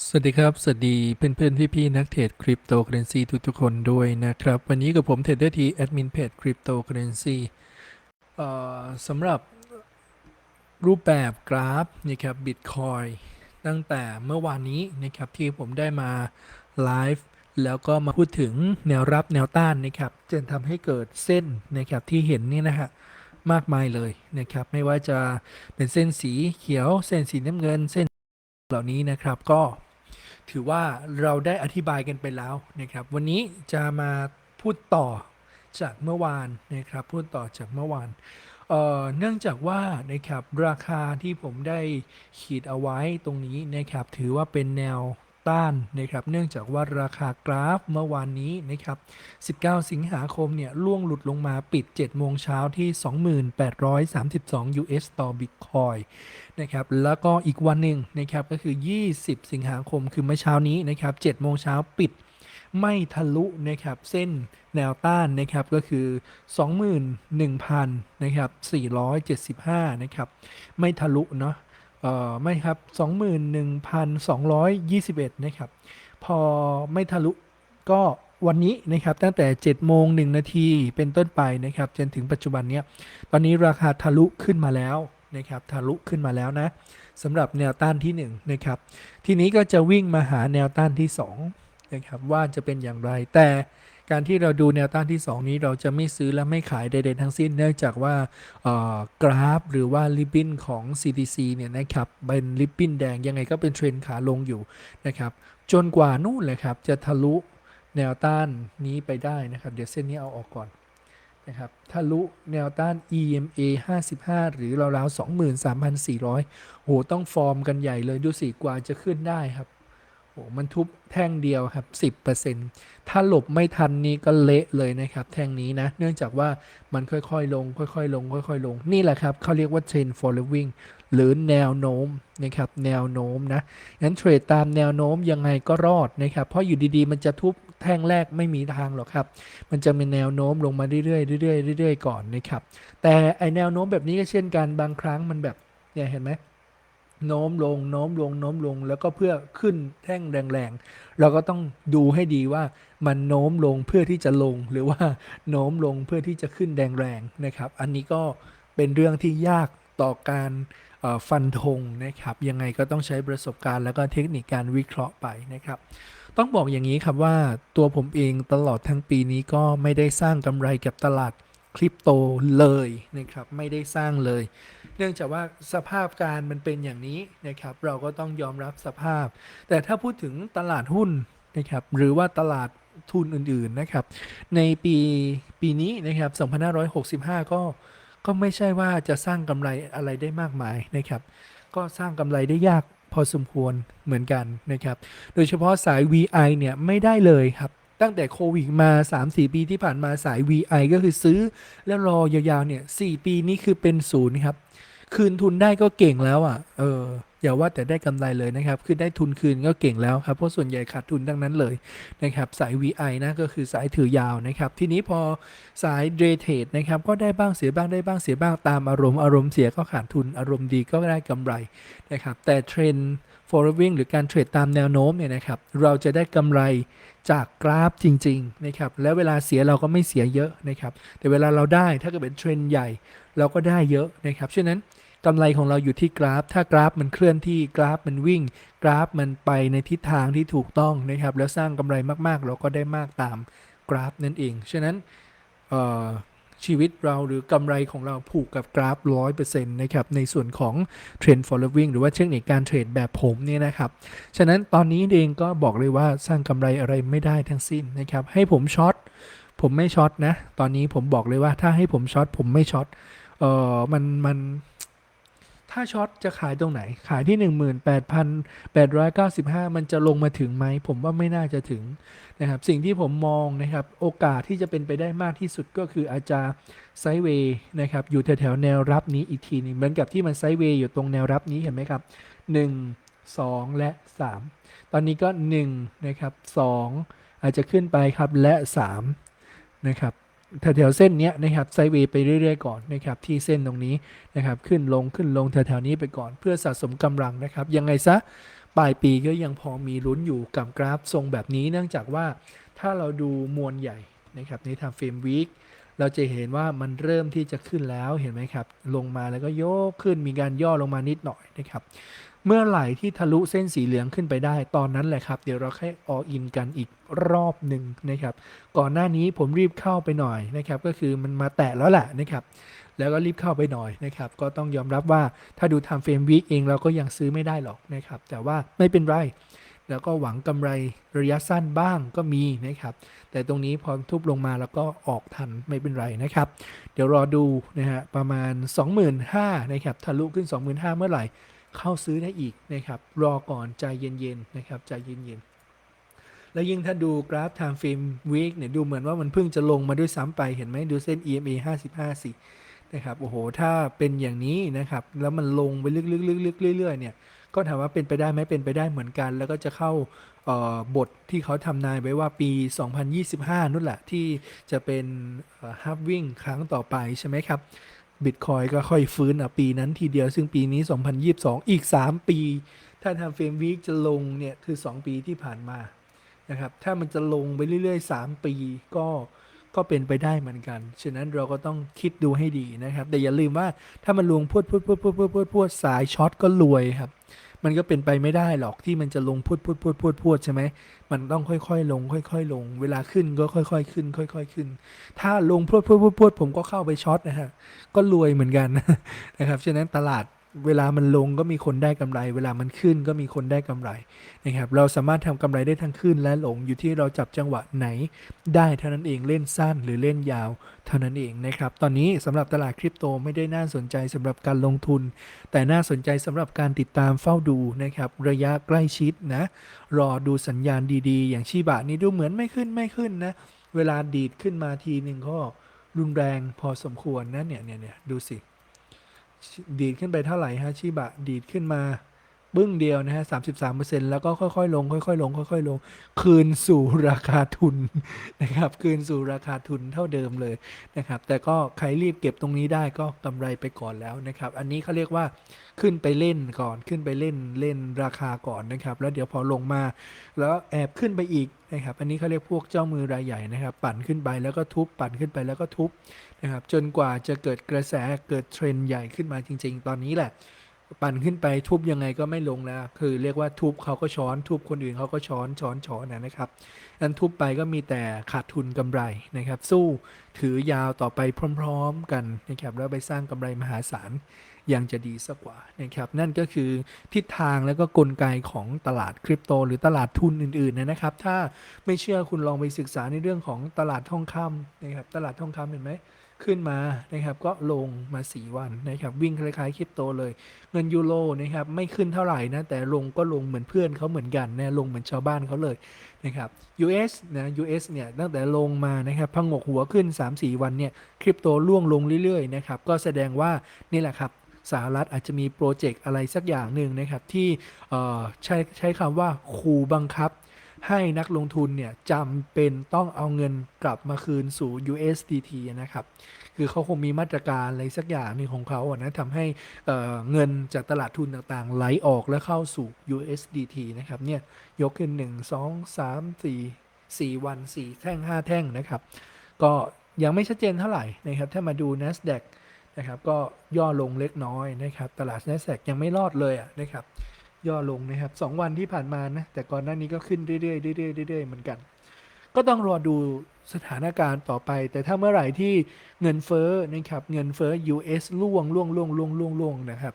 สวัสดีครับ สวัสดีเพื่อนๆพี่ๆนักเทรดคริปโตเคอเรนซีทุกๆคนด้วยนะครับ วันนี้กับผมเทรดเดอร์ทีแอดมินเพจคริปโตเคอเรนซีสำหรับรูปแบบกราฟนะครับบิตคอยตั้งแต่เมื่อวานนี้นะครับที่ผมได้มาไลฟ์แล้วก็มาพูดถึงแนวรับแนวต้านนะครับจนทำให้เกิดเส้นนะครับที่เห็นนี่นะฮะมากมายเลยนะครับไม่ว่าจะเป็นเส้นสีเขียว เส้นสีน้ำเงินเส้น เหล่านี้นะครับก็ถือว่าเราได้อธิบายกันไปแล้วนะครับ วันนี้จะมาพูดต่อจากเมื่อวานนะครับพูดต่อจากเมื่อวานเเนื่องจากว่านะครับราคาที่ผมได้ขีดเอาไว้ตรงนี้นะครับ ถือว่าเป็นแนว ต้านนะครับเนื่องจากว่าราคากราฟเมื่อวานนี้นะครับ 19 สิงหาคมเนี่ยล่วงหลุดลงมาปิด 7 โมงเช้าที่ 2832 US ต่อ Bitcoin นะครับแล้วก็อีกวันหนึ่งนะครับก็คือ 20 สิงหาคมคือเมื่อเช้านี้นะครับ7โมงเช้าปิดไม่ทะลุนะครับเส้นแนวต้านนะครับก็คือ 21,000นะครับ475นะครับไม่ทะลุเนาะ เอ่อไม่ครับ 21,221 นะครับ พอไม่ทะลุก็วันนี้นะครับตั้งแต่ 7 โมง 1 นาทีเป็นต้นไปนะครับจนถึงปัจจุบันเนี้ยตอนนี้ราคาทะลุขึ้นมาแล้วนะครับทะลุขึ้นมาแล้วนะสำหรับแนวต้านที่ 1 นะครับ ทีนี้ก็จะวิ่งมาหาแนวต้านที่2นะครับว่าจะเป็นอย่างไรแต่ การที่เราดูแนวต้านที่ 2 นี้เราจะไม่ซื้อและไม่ขายใดๆทั้งสิ้น เนื่องจากว่ากราฟหรือว่าริบบิ้นของ CTC เนี่ยนะครับเป็นริบบิ้นแดงยังไงก็เป็นเทรนขาลงอยู่นะครับจนกว่านู่นเลยครับจะทะลุแนวต้านนี้ไปได้นะครับเดี๋ยวเส้นนี้เอาออกก่อนนะครับทะลุแนวต้าน EMA 55 หรือราวๆ 23,400 โห ต้องฟอร์มกันใหญ่เลยดูสิ กว่าจะขึ้นได้ครับ โหมันทุบแท่งเดียวครับ 10%ถ้าหลบไม่ทันนี้ก็เละเลยนะครับ แท่งนี้นะ เนื่องจากว่ามันค่อยๆลง ค่อยๆ ลง ค่อยๆ ลง นี่แหละครับเขาเรียกว่า trend following หรือแนวโน้มนะครับ แนวโน้มนะ งั้นเทรดตามแนวโน้มยังไงก็รอดนะครับ เพราะอยู่ดีๆ มันจะทุบแท่งแรกไม่มีทางหรอกครับ มันจะมีแนวโน้มลงมาเรื่อยๆ เรื่อยๆ เรื่อยๆ ก่อนนะครับ แต่ไอแนวโน้มแบบนี้ก็เช่นกัน บางครั้งมันแบบ เนี่ยเห็นไหม โน้มลงโน้มลงโน้มลง แล้วก็เพื่อขึ้นแท่งแรงๆ เราก็ต้องดูให้ดีว่ามันโน้มลงเพื่อที่จะลงหรือว่าโน้มลงเพื่อที่จะขึ้นแรงๆนะครับ อันนี้ก็เป็นเรื่องที่ยากต่อการฟันธงนะครับ ยังไงก็ต้องใช้ประสบการณ์แล้วก็เทคนิคการวิเคราะห์ไปนะครับ ต้องบอกอย่างนี้ครับว่าตัวผมเองตลอดทั้งปีนี้ก็ไม่ได้สร้างกำไรกับตลาด คริปโตเลยนะครับไม่ได้สร้างเลย เนื่องจากว่าสภาพการมันเป็นอย่างนี้นะครับเราก็ต้องยอมรับสภาพ แต่ถ้าพูดถึงตลาดหุ้นนะครับหรือว่าตลาดทุนอื่นๆนะครับ ในปีปีนี้นะครับ2565 ก็ก็ไม่ใช่ว่าจะสร้างกำไรอะไรได้มากมายนะครับ ก็สร้างกำไรได้ยากพอสมควรเหมือนกันนะครับ โดยเฉพาะสาย VI เนี่ยไม่ได้เลยครับ ตั้งแต่โควิดมา 3-4 ปีที่ผ่านมาสาย VI ก็คือซื้อแล้วรอยาวๆเนี่ย4ปีนี้คือเป็นศูนย์ครับ คืนทุนได้ก็เก่งแล้วอะเอออย่าว่าแต่ได้กำไรเลยนะครับ คือได้ทุนคืนก็เก่งแล้วครับ เพราะส่วนใหญ่ขาดทุนทั้งนั้นเลยนะครับ สาย VI นะก็คือสายถือยาวนะครับ ทีนี้พอสาย d a y Trade นะครับ ก็ได้บ้างเสียบ้างได้บ้างเสียบ้างตามอารมณ์ อารมณ์เสียก็ขาดทุน อารมณ์ดีก็ได้กำไรนะครับ แต่เทรน following หรือการเทรดตามแนวโน้มเนี่ยนะครับเราจะได้กำไรจากกราฟจริงๆนะครับแล้วเวลาเสียเราก็ไม่เสียเยอะนะครับแต่เวลาเราได้ถ้าเกิดเป็นเทรนใหญ่เราก็ได้เยอะนะครับฉะนั้นกำไรของเราอยู่ที่กราฟ ถ้ากราฟมันเคลื่อนที่กราฟมันวิ่ง กราฟมันไปในทิศทางที่ถูกต้องนะครับแล้วสร้างกำไรมากๆ เราก็ได้มากตามกราฟนั่นเองฉะนั้นเอ่อ ชีวิตเราหรือกำไรของเราผูกกับกราฟ 100%นะครับในส่วนของ Trend following หรือว่าเทคนิคการเทรดแบบผมเนี่ยนะครับ ฉะนั้นตอนนี้เองก็บอกเลยว่าสร้างกำไรอะไรไม่ได้ทั้งสิ้นนะครับ ให้ผมช็อตผมไม่ช็อตนะ ตอนนี้ผมบอกเลยว่าถ้าให้ผมช็อตผมไม่ช็อตเออมันมัน ถ้าช็อตจะขายตรงไหน ขายที่ 18,895 มันจะลงมาถึงไหม ผมว่าไม่น่าจะถึงนะครับ สิ่งที่ผมมองนะครับ โอกาสที่จะเป็นไปได้มากที่สุดก็คืออาจจะไซเวย์นะครับ อยู่แถวๆแนวรับนี้อีกทีหนึงเหมือนกับที่มันไซเวย์อยู่ตรงแนวรับนี้เห็นไหมครับ 1 2 และ 3 ตอนนี้ก็1นะครับ2อาจจะขึ้นไปครับและ 3 นะครับ แถวๆเส้นเนี้ยนะครับไซเวย์ไปเรื่อยๆก่อนนะครับที่เส้นตรงนี้นะครับขึ้นลงขึ้นลงแถวๆนี้ไปก่อน เพื่อสะสมกำลังนะครับยังไงซะปลายปีก็ยังพอมีลุ้นอยู่กับกราฟทรงแบบนี้ เนื่องจากว่าถ้าเราดูมวลใหญ่นะครับในทางเฟรมวีคเราจะเห็นว่ามันเริ่มที่จะขึ้นแล้วเห็นไหมครับ ลงมาแล้วก็โยกขึ้นมีการย่อลงมานิดหน่อยนะครับ เมื่อไหร่ที่ทะลุเส้นสีเหลืองขึ้นไปได้ ตอนนั้นแหละครับ เดี๋ยวเราค่อยออินกันอีกรอบหนึ่งนะครับ ก่อนหน้านี้ผมรีบเข้าไปหน่อยนะครับ ก็คือมันมาแตะแล้วแหละนะครับ แล้วก็รีบเข้าไปหน่อยนะครับ ก็ต้องยอมรับว่าถ้าดู time frame week เองเราก็ยังซื้อไม่ได้หรอกนะครับ แต่ว่าไม่เป็นไร แล้วก็หวังกำไรระยะสั้นบ้างก็มีนะครับ แต่ตรงนี้พอทุบลงมาแล้วก็ออกทันไม่เป็นไรนะครับ เดี๋ยวรอดูนะฮะประมาณ 25,000นะครับ ทะลุขึ้น 25,000 เมื่อไหร่ เข้าซื้อได้อีกนะครับ รอก่อนใจเย็นๆนะครับใจเย็นๆ แล้วยิ่งถ้าดูกราฟ time frame week เนี่ยดูเหมือนว่ามันเพิ่งจะลงมาด้วยซ้ำไปเห็นไหมดูเส้น EMA 55สินะครับโอ้โห ถ้าเป็นอย่างนี้นะครับ แล้วมันลงไปลึกๆๆๆเรื่อยๆเนี่ยก็ถามว่าเป็นไปได้ไหมเป็นไปได้เหมือนกัน แล้วก็จะเข้าบทที่เขาทำนายไว้ว่าปี 2025 นู่นแหละ ที่จะเป็นฮับวิ่งครั้งต่อไปใช่ไหมครับ บิตคอยก็ค่อยฟื้นอะปีนั้นทีเดียว ซึ่งปีนี้ 2022 อีก 3 ปี ถ้าทำเฟรมวีคจะลงเนี่ย คือ 2 ปีที่ผ่านมานะครับถ้ามันจะลงไปเรื่อย ๆ 3 ปีก็ ก็เป็นไปได้เหมือนกัน ฉะนั้นเราก็ต้องคิดดูให้ดีนะครับ แต่อย่าลืมว่าถ้ามันลงพวดพวดพวดพวดพวดพวดพวดสายช็อตก็รวยครับ มันก็เป็นไปไม่ได้หรอกที่มันจะลงพวดพวดพวดพวดพวดใช่ไหม มันต้องค่อยๆ ลง ค่อยๆ ลง เวลาขึ้นก็ค่อยๆ ขึ้น ค่อย ๆ ขึ้น ถ้าลงพรวดพรวดพรวดพรวดผมก็เข้าไปช็อตนะฮะ ก็รวยเหมือนกันนะครับ ฉะนั้นตลาด เวลามันลงก็มีคนได้กำไร เวลามันขึ้นก็มีคนได้กำไรนะครับ เราสามารถทำกำไรได้ทั้งขึ้นและลงอยู่ที่เราจับจังหวะไหน ได้เท่านั้นเองเล่นสั้นหรือเล่นยาว เท่านั้นเองนะครับ ตอนนี้สำหรับตลาดคริปโตไม่ได้น่าสนใจสำหรับการลงทุน แต่น่าสนใจสำหรับการติดตามเฝ้าดูนะครับ ระยะใกล้ชิดนะ รอดูสัญญาณดีๆ อย่างชีบะนี่ดูเหมือนไม่ขึ้นไม่ขึ้นนะ เวลาดีดขึ้นมาทีหนึ่งก็รุนแรงพอสมควรนะเนี่ยเนี่ยเนี่ยดูสิ ดีดขึ้นไปเท่าไหร่ฮะชีบะดีดขึ้นมาบึ้งเดียวนะฮะสามสิบสามเปอร์เซ็นแล้วก็ค่อยๆ ลง ค่อยๆ ลง ค่อยๆ ลง คืนสู่ราคาทุนนะครับ คืนสู่ราคาทุนเท่าเดิมเลยนะครับ แต่ก็ใครรีบเก็บตรงนี้ได้ก็กำไรไปก่อนแล้วนะครับ อันนี้เขาเรียกว่าขึ้นไปเล่นก่อน ขึ้นไปเล่นเล่นราคาก่อนนะครับ แล้วเดี๋ยวพอลงมา แล้วแอบขึ้นไปอีกนะครับ อันนี้เขาเรียกพวกเจ้ามือรายใหญ่นะครับ ปั่นขึ้นไปแล้วก็ทุบ ปั่นขึ้นไปแล้วก็ทุบ นะครับจนกว่าจะเกิดกระแสเกิดเทรนด์ใหญ่ขึ้นมาจริง ๆ ตอนนี้แหละ ปั่นขึ้นไปทุบยังไงก็ไม่ลงแล้ว คือเรียกว่าทุบเขาก็ช้อน ทุบคนอื่นเขาก็ช้อนช้อนช้อนนะครับนั้นทุบไปก็มีแต่ขาดทุนกำไรนะครับ สู้ถือยาวต่อไปพร้อม ๆ กันนะครับแล้วไปสร้างกำไรมหาศาลยังจะดีสักกว่านะครับนั่นก็คือทิศทางแล้วก็กลไกของตลาดคริปโต หรือตลาดทุนอื่นๆนะครับ ถ้าไม่เชื่อคุณลองไปศึกษาในเรื่องของตลาดทองคำนะครับตลาดทองคำเห็นไหม ขึ้นมานะครับก็ลงมา 4 วันนะครับวิ่งคล้ายๆคริปโตเลย เงินยูโรนะครับไม่ขึ้นเท่าไหร่นะแต่ลงก็ลงเหมือนเพื่อนเขาเหมือนกันนะลงเหมือนชาวบ้านเขาเลยนะครับ US นะ US เนี่ยตั้งแต่ลงมานะครับพังงกหัวขึ้น 3-4 วันเนี่ยคริปโตล่วงลงเรื่อยๆนะครับก็แสดงว่านี่แหละครับสหรัฐอาจจะมีโปรเจกต์อะไรสักอย่างหนึ่งนะครับที่เออใช้ใช้คำว่าขู่บังคับ ให้นักลงทุนเนี่ยจำเป็นต้องเอาเงินกลับมาคืนสู่ USDT นะครับ คือเขาคงมีมาตรการอะไรสักอย่างหนึงของเขาอะนะทำให้เเงินจากตลาดทุนต่างๆ ไหลออกและเข้าสู่ USDT นะครับ เนี่ย ยกขึ้น 1 2 3 4 4 วัน 4 แท่ง 5 แท่งนะครับ ก็ยังไม่ชัดเจนเท่าไหร่นะครับ ถ้ามาดู NASDAQ นะครับ ก็ย่อลงเล็กน้อยนะครับ ตลาด NASDAQ ยังไม่รอดเลยอะนะครับ ย่อลงนะครับสองวันที่ผ่านมานะแต่ก่อนหน้านี้ก็ขึ้นเรื่อยๆเรื่อยๆเรื่อยๆเหมือนกัน ก็ต้องรอดูสถานการณ์ต่อไป แต่ถ้าเมื่อไหร่ที่เงินเฟ้อนะครับเงินเฟ้อ US ล่วงล่วงล่วงล่วงล่วงล่วงนะครับ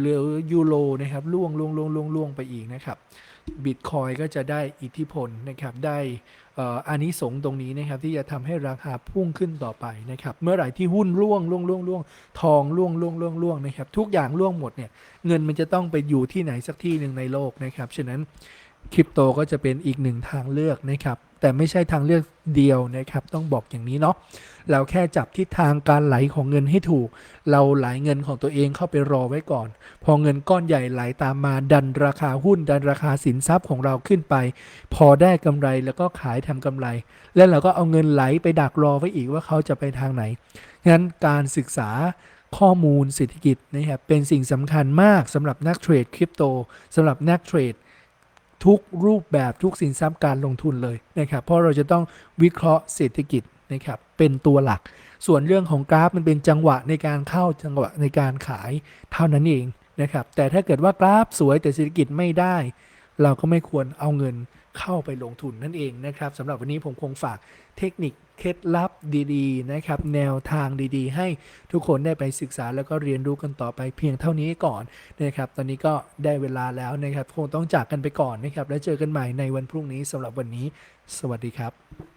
หรือยูโรนะครับล่วงล่วงล่วงล่วงล่วงไปอีกนะครับ บิตคอยก็จะได้อิทธิพลนะครับได้อานิสงส์ตรงนี้นะครับที่จะทำให้ราคาพุ่งขึ้นต่อไปนะครับเมื่อไหร่ที่หุ้นร่วงร่วงร่วงร่วงทองร่วงร่วงร่วงร่วงนะครับทุกอย่างร่วงหมดเนี่ยเงินมันจะต้องไปอยู่ที่ไหนสักที่หนึ่งในโลกนะครับฉะนั้นคริปโตก็จะเป็นอีกหนึ่งทางเลือกนะครับ แต่ไม่ใช่ทางเลือกเดียวนะครับ ต้องบอกอย่างนี้เนาะเราแค่จับทิศทางการไหลของเงินให้ถูก เราไหลเงินของตัวเองเข้าไปรอไว้ก่อน พอเงินก้อนใหญ่ไหลตามมาดันราคาหุ้น ดันราคาสินทรัพย์ของเราขึ้นไป พอได้กำไรแล้วก็ขายทำกำไร แล้วเราก็เอาเงินไหลไปดักรอไว้อีกว่าเขาจะไปทางไหนงั้นการศึกษาข้อมูลเศรษฐกิจนะครับเป็นสิ่งสำคัญมากสำหรับนักเทรดคริปโตสำหรับนักเทรด ทุกรูปแบบทุกสินทรัพย์การลงทุนเลยนะครับ เพราะเราจะต้องวิเคราะห์เศรษฐกิจนะครับเป็นตัวหลัก ส่วนเรื่องของกราฟมันเป็นจังหวะในการเข้าจังหวะในการขายเท่านั้นเองนะครับ แต่ถ้าเกิดว่ากราฟสวยแต่เศรษฐกิจไม่ได้ เราก็ไม่ควรเอาเงิน เข้าไปลงทุนนั่นเองนะครับสำหรับวันนี้ผมคงฝากเทคนิคเคล็ดลับดีๆนะครับแนวทางดีๆ ให้ทุกคนได้ไปศึกษาแล้วก็เรียนรู้กันต่อไปเพียงเท่านี้ก่อนนะครับตอนนี้ก็ได้เวลาแล้วนะครับคงต้องจากกันไปก่อนนะครับแล้วเจอกันใหม่ในวันพรุ่งนี้สำหรับวันนี้ สวัสดีครับ